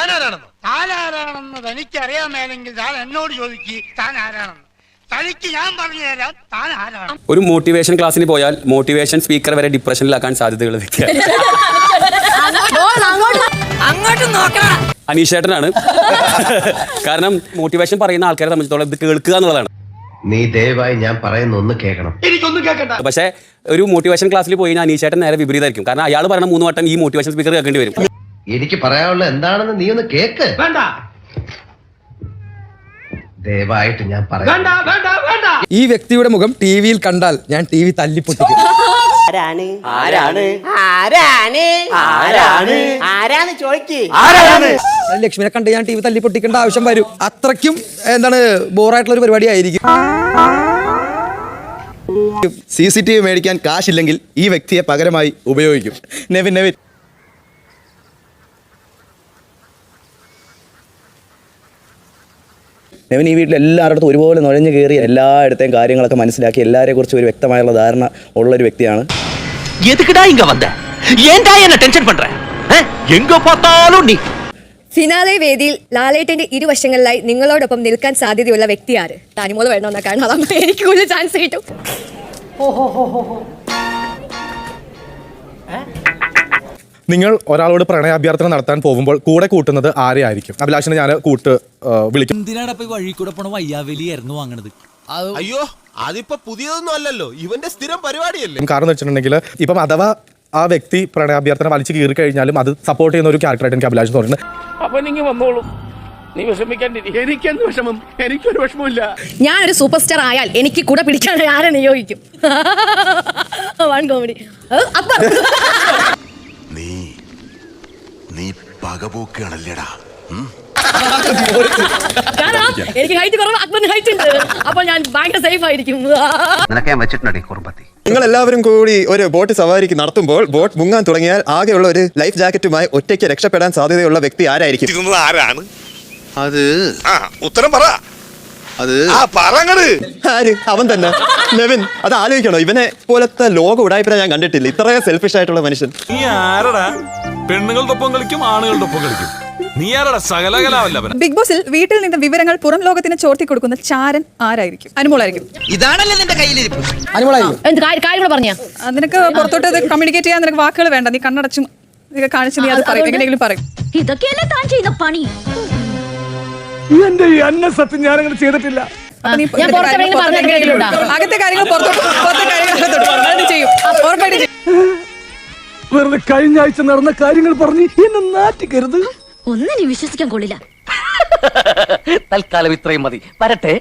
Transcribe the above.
ഞാൻ ആരാണെന്ന് താൻ ആരാണെന്ന് തനിക്കറിയാമേലെങ്കിൽ താൻ എന്നോട് ചോദിക്ക് താൻ ആരാണെന്ന് തനിക്ക് ഞാൻ പറഞ്ഞു തരാം താൻ ആരാണ് ഒരു മോട്ടിവേഷൻ ക്ലാസ്സിന് പോയാൽ മോട്ടിവേഷൻ സ്പീക്കർ വരെ ഡിപ്രഷനിലാക്കാൻ നോക്കണം. അനീഷേട്ടനാണ്. കാരണം മോട്ടിവേഷൻ പറയുന്ന ആൾക്കാരെ സംബന്ധിച്ചിടത്തോളം ഇത് കേൾക്കുക എന്നുള്ളതാണ്. നീ ദയവായി ഞാൻ പറയുന്ന ഒന്ന് കേൾക്കണം. എനിക്കൊന്നും കേൾക്കണ്ട. പക്ഷേ ഒരു മോട്ടിവേഷൻ ക്ലാസ്സിൽ പോയി കഴിഞ്ഞാൽ അനീഷേട്ടൻ നേരെ വിപരീതമായിരിക്കും. കാരണം അയാൾ പറയുന്ന മൂന്ന് വട്ടം ഈ മോട്ടിവേഷൻ സ്പീക്കർ കേൾക്കേണ്ടി വരും. എനിക്ക് പറയാനുള്ള എന്താണെന്ന് നീ ഒന്ന് കേക്ക്. വേണ്ട. ദയവായിട്ട് ഞാൻ പറയാം. വേണ്ട വേണ്ട വേണ്ട. ഈ വ്യക്തിയുടെ മുഖം ടി വിയിൽ കണ്ടാൽ ഞാൻ ടി വി തല്ലിപ്പൊട്ടിക്കും. ആരാണ്? ആരാണ്? ആരാണ്? ആരാണ്? ആരാണ്? ലക്ഷ്മിനെ കണ്ട് ഞാൻ ടി വി തല്ലിപ്പൊട്ടിക്കേണ്ട ആവശ്യം വരും. അത്രയ്ക്കും എന്താണ് ബോറായിട്ടുള്ള ഒരു പരിപാടി ആയിരിക്കും സി സി ടി വി മേടിക്കാൻ കാശില്ലെങ്കിൽ ഈ വ്യക്തിയെ പകരമായി ഉപയോഗിക്കും. നെവിൻ നെവിൻ. നെവൻ ഈ വീട്ടിൽ എല്ലാവരുടെ ഒരുപോലെ നുഴഞ്ഞു കയറി എല്ലായിടത്തെയും കാര്യങ്ങളൊക്കെ മനസ്സിലാക്കി എല്ലാവരെ കുറിച്ച് ഒരു വ്യക്തമായുള്ള ധാരണ ഉള്ള ഒരു വ്യക്തിയാണ് ഫിനാലെ വേദിയിൽ ലാലേട്ടന്റെ ഇരുവശങ്ങളിലായി നിങ്ങളോടൊപ്പം നിൽക്കാൻ സാധ്യതയുള്ള വ്യക്തിയാണ് താനിമോൾ വേണമെന്നാ കാരണം. അതാകുമ്പോൾ എനിക്ക് കൂടുതൽ ചാൻസ് കിട്ടും. നിങ്ങൾ ഒരാളോട് പ്രണയാഭ്യർത്ഥന നടത്താൻ പോകുമ്പോൾ കൂടെ കൂട്ടുന്നത് ആരെയായിരിക്കും? അഭിലാഷിനെ ഞാൻ കൂട്ട് വിളിക്കും. എന്തിനാണ് വഴി കൂടെ പോണ വയ്യാവലിയായിരുന്നു വാങ്ങണത്? അയ്യോ അതിപ്പോ പുതിയതൊന്നും അല്ലല്ലോ. ഇവന്റെ സ്ഥിരം പരിപാടിയല്ലേ? കാരണം എന്ന് വെച്ചിട്ടുണ്ടെങ്കിൽ ഇപ്പം അഥവാ ആ വ്യക്തി പ്രണയാഭ്യർത്ഥന വലിച്ചു കീറി കഴിഞ്ഞാലും അത് സപ്പോർട്ട് ചെയ്യുന്ന ഒരു ക്യാരക്ടറായിട്ട് എനിക്ക് അഭിലാഷ് തോന്നുന്നത്. അപ്പൊ നിങ്ങൾ വന്നോളൂ. നീ എനിക്കെന്ത് വിഷമം? എനിക്കൊരു വിഷമമില്ല ഞാനൊരു സൂപ്പർ സ്റ്റാർ ആയാൽ എനിക്ക് കൂടെ പിടിക്കാൻ ആരെ നിയോഗിക്കും? വൺ കോമഡി നീ നീ പകപോക്കാണല്ലേടാ കാരണം എനിക്ക് ഹൈറ്റ് കുറവ് അക്ബറിന് ഹൈറ്റ് ഉണ്ട്. അപ്പോൾ ഞാൻ ഭയങ്കര സേഫ് ആയിരിക്കും. നിനക്ക് ഞാൻ വെച്ചിട്ടുണ്ടേ കുറുമ്പത്തി. നിങ്ങൾ എല്ലാവരും കൂടി ഒരു ബോട്ട് സവാരിക്ക് നടത്തുമ്പോൾ ബോട്ട് മുങ്ങാൻ തുടങ്ങിയാൽ ആകെയുള്ള ഒരു ലൈഫ് ജാക്കറ്റുമായി ഒറ്റയ്ക്ക് രക്ഷപ്പെടാൻ സാധ്യതയുള്ള വ്യക്തി ആരായിരിക്കും? ആരാണ്? അത് ഉത്തരം പറ. അത് ആ പറങ്ങട്. ആര്? അവൻ തന്നെ. നെവിൻ അത് ആലോചിക്കണോ? ഇവനെ പോലത്തെ ലോക ഉടായ്പ ഞാൻ കണ്ടിട്ടില്ല. ഇത്രയും സെൽഫിഷ് ആയിട്ടുള്ള മനുഷ്യൻ. നീ ആരടാ? പെണ്ണുങ്ങളുടെ ഒപ്പം കളിക്കും ആണുങ്ങളുടെ ഒപ്പം കളിക്കും. നീ ആരടാ? സകലകലാവല്ലവൻ ബിഗ് ബോസിൽ വീട്ടിൽ നിന്ന് വിവരങ്ങൾ പുറം ലോകത്തിന് ചോർത്തി കൊടുക്കുന്ന ചാരൻ ആരായിരിക്കും? അനുമോളായിരിക്കും. ഇതാണല്ലേ നിന്റെ കയ്യിലിരിപ്പ്. അനുമോളായിരിക്കും. എന്ത് കാര്യം കൂടെ പറഞ്ഞ? നിനക്ക് പുറത്തോട്ട് കമ്മ്യൂണിക്കേറ്റ് ചെയ്യാൻ നിനക്ക് വാക്കുകൾ വേണ്ട. നീ കണ്ണടച്ചും ഇതൊക്കെ കാണിച്ച് നീ അത് പറയും. എങ്ങനെയെങ്കിലും പറയും. ഇതൊക്കെയല്ലേ താൻ ചെയ്യുന്ന പണി? എന്റെ ഈ അന്ന സത്യം ഞാനങ്ങനെ ചെയ്തിട്ടില്ല. ഞാൻ പുറത്തെ കാര്യങ്ങൾ എവിടെയെങ്കിലും പറഞ്ഞ പുറത്തേക്ക് എവിടെയെങ്കിലും ഇടും. അകത്തെ കാര്യങ്ങൾ പുറത്തോട്ട് പുറത്തെ കാര്യങ്ങൾ അകത്തോട്ട് ഇടും. അത് ചെയ്യും. ഉറപ്പായിട്ട് ചെയ്യും. വെറുതെ കഴിഞ്ഞ ആഴ്ച നടന്ന കാര്യങ്ങൾ പറഞ്ഞ് എന്നെ നാറ്റിക്കരുത്. ഒന്നിനും വിശ്വസിക്കാൻ കൊള്ളില്ല. തൽക്കാലം ഇത്രയും മതി. വരട്ടെ.